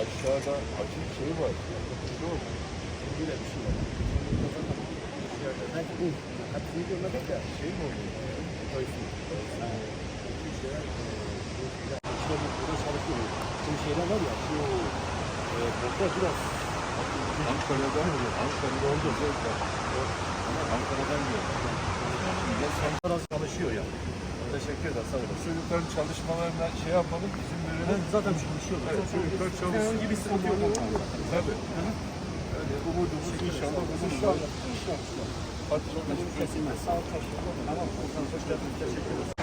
aşağıda acı şey var. Şu bir şey var. De şey mi oluyor? Koysun. İşte bu burada çalışıyor. Şimdi şeyler var ya şu e, burada biraz Ankara'dan? Ankara'da oldu. Ankara'dan geldi. biraz çalışıyor ya. Teşekkür ederim sağ olun. Çocukların çalışmalarına şey yapalım, izin verelim. Zaten çalışıyorlar. Evet, çocuklar çalışsın. Bir sıkıntı yok. Tabii. Öyle umudumuz inşallah buluruz. Hadi çok teşekkür ederim. Sağ ol. Tamam. Teşekkür ederim.